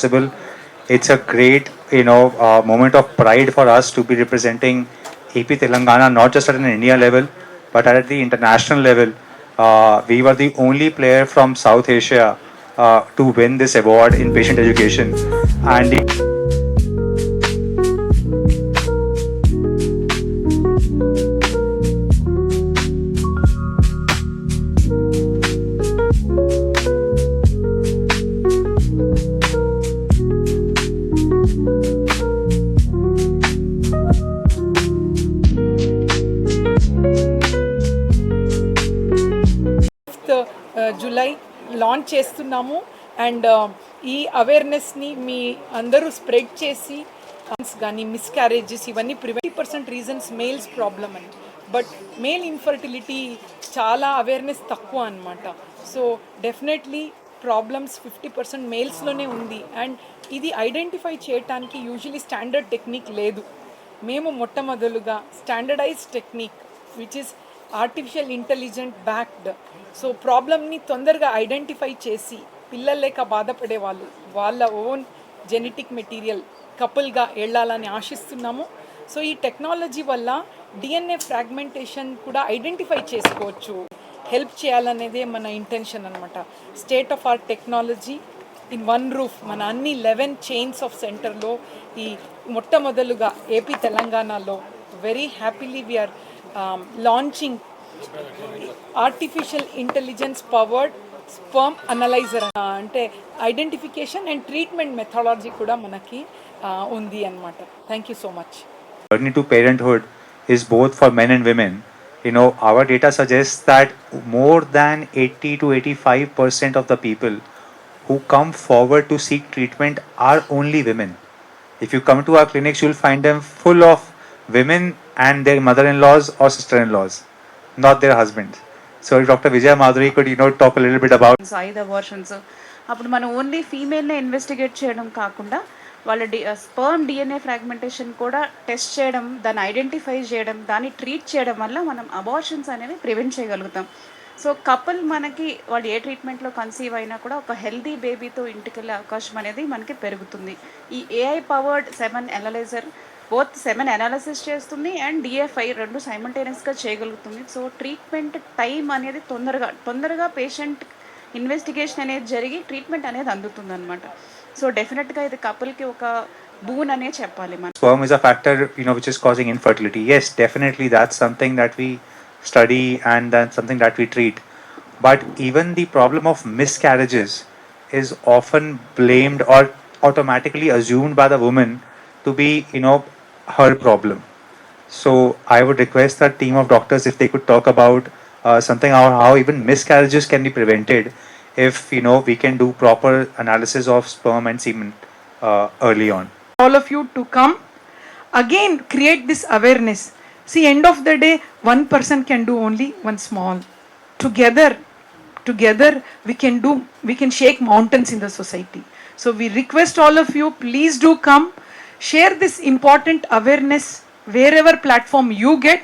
possible. It's a great, you know, uh, moment of pride for us to be representing AP Telangana, not just at an India level, but at the international level. Uh, we were the only player from South Asia uh, to win this award in patient education. And launch చేస్తున్నాము. And ఈ అవేర్నెస్ని మీ అందరూ spread చేసి కానీ miscarriages ఇవన్నీ ప్రివెంటీ percent reasons males problem అని. బట్ మేల్ ఇన్ఫర్టిలిటీ చాలా అవేర్నెస్ తక్కువ అనమాట so definitely problems fifty percent మేల్స్లోనే ఉంది. అండ్ ఇది ఐడెంటిఫై చేయటానికి యూజువలీ స్టాండర్డ్ టెక్నిక్ లేదు. మేము మొట్టమొదలుగా standardise technique which is artificial intelligent backed so ప్రాబ్లమ్ని తొందరగా ఐడెంటిఫై చేసి పిల్లలు లేక బాధపడే వాళ్ళు వాళ్ళ ఓన్ జెనెటిక్ మెటీరియల్ కపుల్గా వెళ్ళాలని ఆశిస్తున్నాము. సో ఈ టెక్నాలజీ వల్ల డిఎన్ఏ ఫ్రాగ్మెంటేషన్ కూడా ఐడెంటిఫై చేసుకోవచ్చు. హెల్ప్ చేయాలనేదే మన ఇంటెన్షన్ అనమాట state of art technology in one roof మన అన్ని లెవెన్ చైన్స్ ఆఫ్ సెంటర్లో ఈ మొట్టమొదలుగా ఏపీ తెలంగాణలో very happily we are launching artificial intelligence powered sperm analyser అంటే ఐడెంటిఫికేషన్ అండ్ ట్రీట్మెంట్ మెథడాలజీ కూడా మనకి ఆ, ఉంది అనమాట thank you so much journey to parenthood is both for men and women. You know, our data suggests that more than 80 to 85 percent of the people who come forward to seek treatment are only women. If you come to our clinics, you'll find them full of women and their mother-in-laws or sister-in-laws, not their husbands. So, if Dr. Vijay Madhuri could, you know, talk a little bit about Side abortions. అప్పుడు మనం only ఫీమేల్నే investigate చేయడం కాకుండా వాళ్ళ డి sperm DNA fragmentation కూడా test చేయడం దాన్ని ఐడెంటిఫై చేయడం దాన్ని ట్రీట్ చేయడం వల్ల మనం అబార్షన్స్ అనేవి ప్రివెంట్ చేయగలుగుతాం సో కపుల్ మనకి వాళ్ళు ఏ ట్రీట్మెంట్లో కన్సీవ్ అయినా కూడా ఒక హెల్దీ బేబీతో ఇంటికి వెళ్ళే అవకాశం అనేది మనకి పెరుగుతుంది ఈ AI powered seven analyser both semen analysis చేస్తుంది అండ్ డిఎఫ్ఐ రెండు సైమంటేనియస్గా చేయగలుగుతుంది. సో ట్రీట్మెంట్ టైం అనేది తొందరగా తొందరగా పేషెంట్ ఇన్వెస్టిగేషన్ అనేది జరిగి ట్రీట్మెంట్ అనేది అందుతుంది అనమాట సో డెఫినెట్గా ఇది కపుల్కి ఒక బూన్ అనే చెప్పాలి మన. Sperm is factor you know causing infertility yes definitely that's something that we study and that something that we treat but even the problem of miscarriages is often blamed or automatically assumed by the women to be you know her problem. So i would request that team of doctors if they could talk about uh, something how, how even miscarriages can be prevented if you know we can do proper analysis of sperm and semen uh, early on. All of you to come. Again create this awareness. See end of the day one person can do only one small. Together together we can do we can shake mountains in the society. So we request all of you please do come share this important awareness wherever platform you get.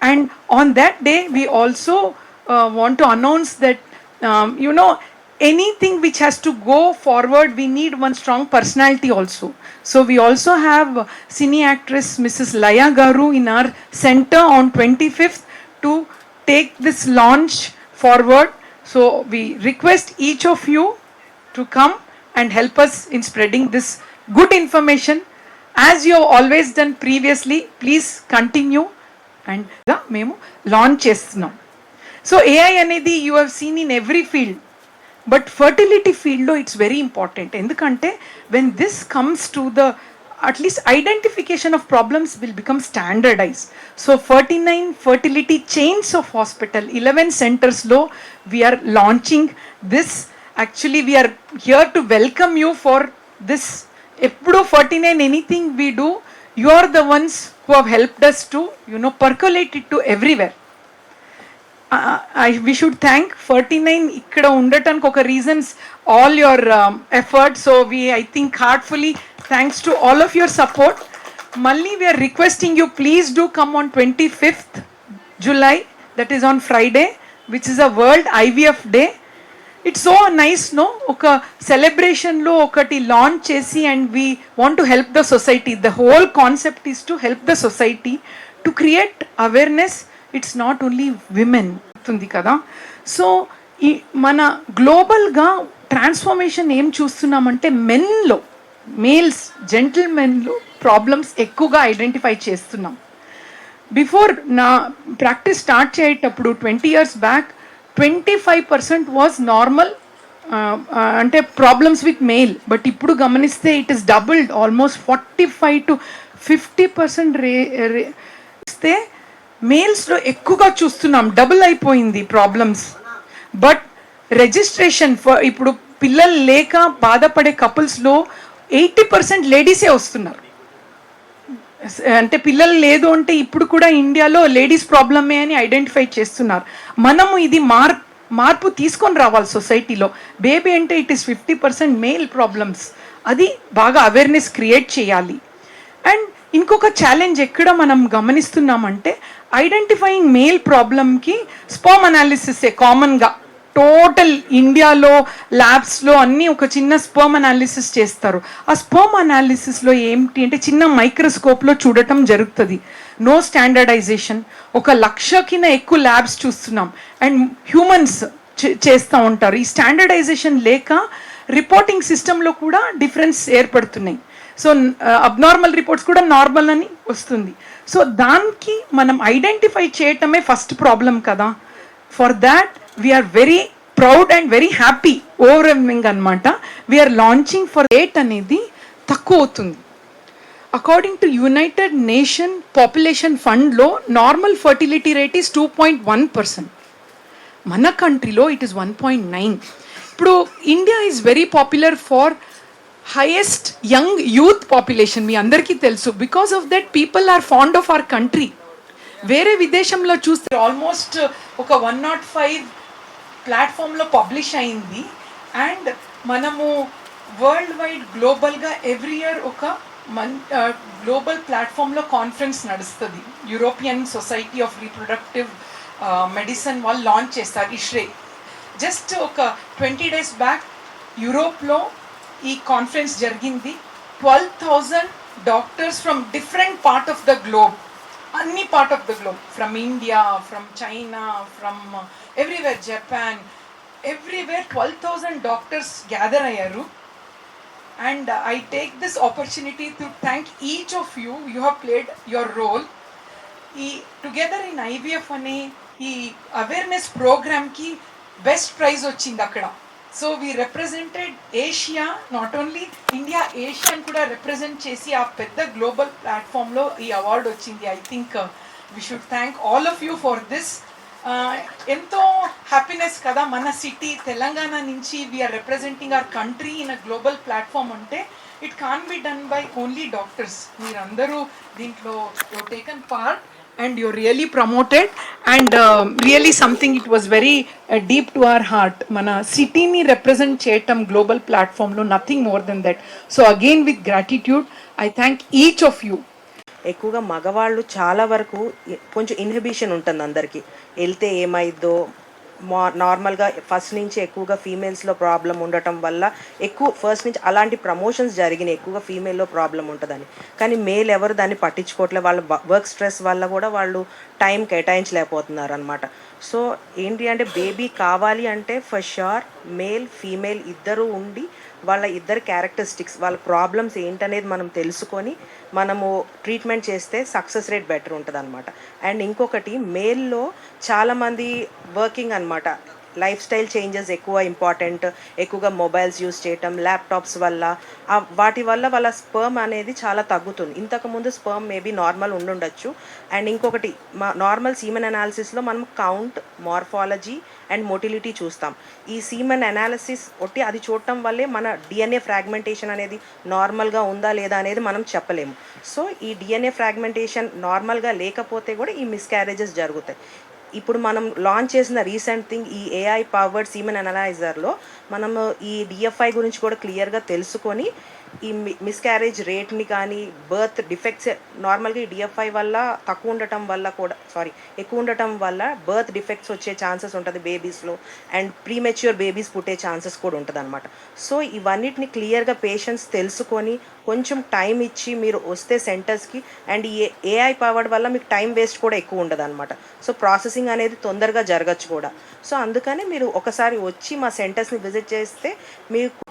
And on that day we also uh, want to announce that um, you know anything which has to go forward we need one strong personality also. So we also have cine actress mrs laya garu in our center on 25th to take this launch forward. So we request each of you to come and help us in spreading this good information as you have always done previously please continue and మేము launch చేస్తున్నాం so AI అనేది you have seen in every field but fertility ఫీల్డ్లో it's very important ఎందుకంటే when this comes to the atleast identification of problems will become standardise so forty nine fertility chains of hospital eleven సెంటర్స్లో we are launching this actually we are here to welcome you for this ఎప్పుడు forty nine anything we do you are the ones who have helped us to you know percolate it to everywhere. I we should thank forty nine ఇక్కడ ఉండటానికి ఒక reasons all your effort so we I think heartfully thanks to all of your support మళ్ళీ we are requesting you please do come on twenty fifth July that is on Friday which is a world IVF day it's so nice no ఒక సెలబ్రేషన్లో ఒకటి launch చేసి and we want to help the society the whole concept is to help the society to create awareness it's not only women ఉంది కదా? So ఈ మన గ్లోబల్గా transformation ఏం చూస్తున్నామంటే మెన్లో మేల్స్ జెంటిల్మెన్లో ప్రాబ్లమ్స్ ఎక్కువగా ఐడెంటిఫై చేస్తున్నాం. బిఫోర్ నా ప్రాక్టీస్ స్టార్ట్ చేసేటప్పుడు twenty years back twenty five percent was normal అంటే ప్రాబ్లమ్స్ విత్ మెయిల్ బట్ ఇప్పుడు గమనిస్తే it is doubled almost forty five to fifty percent రే రే ఇస్తే మేల్స్లో ఎక్కువగా చూస్తున్నాం డబుల్ అయిపోయింది ప్రాబ్లమ్స్ బట్ రిజిస్ట్రేషన్ ఫర్ ఇప్పుడు పిల్లలు లేక బాధపడే కపుల్స్లో ఎయిటీ పర్సెంట్ లేడీసే వస్తున్నారు. అంటే పిల్లలు లేదు అంటే ఇప్పుడు కూడా ఇండియాలో లేడీస్ ప్రాబ్లమే అని ఐడెంటిఫై చేస్తున్నారు. మనము ఇది మార్ మార్పు తీసుకొని రావాలి సొసైటీలో. బేబీ అంటే it is fifty percent male problems. అది బాగా అవేర్నెస్ క్రియేట్ చేయాలి. అండ్ ఇంకొక ఛాలెంజ్ ఎక్కడ మనం గమనిస్తున్నామంటే ఐడెంటిఫైయింగ్ మేల్ ప్రాబ్లమ్కి స్పోమ్ అనాలిసిసే కామన్గా టోటల్ ఇండియాలో ల్యాబ్స్లో అన్నీ ఒక చిన్న స్పర్మ్ అనాలిసిస్ చేస్తారు. ఆ స్పర్మ్ అనాలిసిస్లో ఏంటి అంటే చిన్న మైక్రోస్కోప్లో చూడటం జరుగుతుంది. No standardisation. ఒక లక్ష కింద ఎక్కువ ల్యాబ్స్ చూస్తున్నాం. అండ్ హ్యూమన్స్ చేస్తూ ఉంటారు. ఈ స్టాండర్డైజేషన్ లేక రిపోర్టింగ్ సిస్టంలో కూడా డిఫరెన్స్ ఏర్పడుతున్నాయి. సో అబ్నార్మల్ రిపోర్ట్స్ కూడా నార్మల్ అని వస్తుంది. సో దానికి మనం ఐడెంటిఫై చేయటమే ఫస్ట్ ప్రాబ్లం కదా. For that we're very proud and very happy overwhelming అనమాట వీఆర్ లాంచింగ్ ఫర్ రేట్ అనేది తక్కువ అవుతుంది. According to United Nation population ఫండ్లో normal fertility rate is two point one percent మన కంట్రీలో it is one point nine ఇప్పుడు India is very popular for highest young youth population మీ అందరికీ తెలుసు. Because of that people are fond of our country వేరే విదేశంలో చూస్తే almost ఒక one not five ప్లాట్ఫామ్లో పబ్లిష్ అయింది. అండ్ మనము వరల్డ్ వైడ్ గ్లోబల్గా ఎవ్రీ ఇయర్ ఒక మన్ గ్లోబల్ ప్లాట్ఫామ్లో కాన్ఫరెన్స్ నడుస్తుంది. European Society of Reproductive Medicine వాళ్ళు లాంచ్ చేస్తారు ఇష్రే జస్ట్ ఒక ట్వంటీ డేస్ బ్యాక్ యూరోప్లో ఈ కాన్ఫరెన్స్ జరిగింది. Twelve thousand doctors from different part of the globe అన్ని part of the globe from India from China from everywhere Japan everywhere twelve thousand doctors gather అయ్యారు. And I take this opportunity to thank each of you you have played your role ఈ together in IVF అనే ఈ awareness ప్రోగ్రామ్కి best prize వచ్చింది అక్కడ. So we represented Asia not only India ఏషియాని కూడా represent చేసి ఆ పెద్ద గ్లోబల్ ప్లాట్ఫామ్లో ఈ అవార్డు వచ్చింది. I think we should thank all of you for this ఎంతో హ్యాపీనెస్ కదా మన సిటీ తెలంగాణ నుంచి we're representing our country in a global platform అంటే it can be done by only doctors మీరందరూ దీంట్లో taken part and you really promoted and really something it was very deep to our heart మన సిటీని represent చేయటం global ప్లాట్ఫామ్లో nothing more than that so again with gratitude I thank each of you ఎక్కువగా మగవాళ్ళు చాలా వరకు కొంచెం inhibition ఉంటుంది అందరికీ. వెళ్తే ఏమైద్దో మా నార్మల్గా ఫస్ట్ నుంచి ఎక్కువగా ఫీమేల్స్లో ప్రాబ్లం ఉండటం వల్ల ఎక్కువ ఫస్ట్ నుంచి అలాంటి ప్రమోషన్స్ జరిగినాయి ఎక్కువగా ఫీమేల్లో ప్రాబ్లం ఉంటుందని. కానీ మేల్ ఎవరు దాన్ని పట్టించుకోవట్లేదు వాళ్ళ వర్క్ స్ట్రెస్ వల్ల కూడా వాళ్ళు టైం కేటాయించలేకపోతున్నారు అనమాట సో ఏంటి అంటే బేబీ కావాలి అంటే ఫర్ షూర్ మేల్ ఫీమేల్ ఇద్దరు ఉండి వాళ్ళ ఇద్దరు క్యారెక్టరిస్టిక్స్ వాళ్ళ ప్రాబ్లమ్స్ ఏంటనేది మనం తెలుసుకొని మనము ట్రీట్మెంట్ చేస్తే సక్సెస్ రేట్ బెటర్ ఉంటుంది అనమాట అండ్ ఇంకొకటి మేల్లో చాలామంది వర్కింగ్ అనమాట లైఫ్ స్టైల్ చేంజెస్ ఎక్కువ ఇంపార్టెంట్ ఎక్కువగా మొబైల్స్ యూస్ చేయటం ల్యాప్టాప్స్ వల్ల. వాటి వల్ల వాళ్ళ స్పర్మ్ అనేది చాలా తగ్గుతుంది. ఇంతకుముందు స్పర్మ్ మేబీ నార్మల్ ఉండుండొచ్చు. అండ్ ఇంకొకటి మా నార్మల్ సీమన్ అనాలిసిస్లో మనం కౌంట్ మార్ఫాలజీ అండ్ మోటిలిటీ చూస్తాం. ఈ సీమన్ అనాలిసిస్ ఒట్టి అది చూడటం వల్లే మన డిఎన్ఏ ఫ్రాగ్మెంటేషన్ అనేది నార్మల్గా ఉందా లేదా అనేది మనం చెప్పలేము. సో ఈ డిఎన్ఏ ఫ్రాగ్మెంటేషన్ నార్మల్గా లేకపోతే కూడా ఈ మిస్క్యారేజెస్ జరుగుతాయి. ఇప్పుడు మనం లాంచ్ చేసిన రీసెంట్ థింగ్ ఈ ఏఐ పవర్డ్ సీమన్ అనలైజర్లో మనము ఈ డిఎఫ్ఐ గురించి కూడా క్లియర్గా తెలుసుకొని ఈ మిస్క్యారేజ్ రేట్ని కానీ బర్త్ డిఫెక్ట్స్ నార్మల్గా ఈ డిఎఫ్ఐ వల్ల తక్కువ ఉండటం వల్ల కూడా సారీ ఎక్కువ ఉండటం వల్ల బర్త్ డిఫెక్ట్స్ వచ్చే ఛాన్సెస్ ఉంటుంది బేబీస్లో అండ్ ప్రీమెచ్యూర్ బేబీస్ పుట్టే ఛాన్సెస్ కూడా ఉంటుంది అనమాట సో ఇవన్నిటిని క్లియర్గా పేషెంట్స్ తెలుసుకొని కొంచెం టైం ఇచ్చి మీరు వస్తే సెంటర్స్కి అండ్ ఈ ఏఐ పవర్డ్ వల్ల మీకు టైం వేస్ట్ కూడా ఎక్కువ ఉండదు అనమాట సో ప్రాసెసింగ్ అనేది తొందరగా జరగచ్చు కూడా. సో అందుకని మీరు ఒకసారి వచ్చి మా సెంటర్స్ని విజిట్ చేస్తే మీకు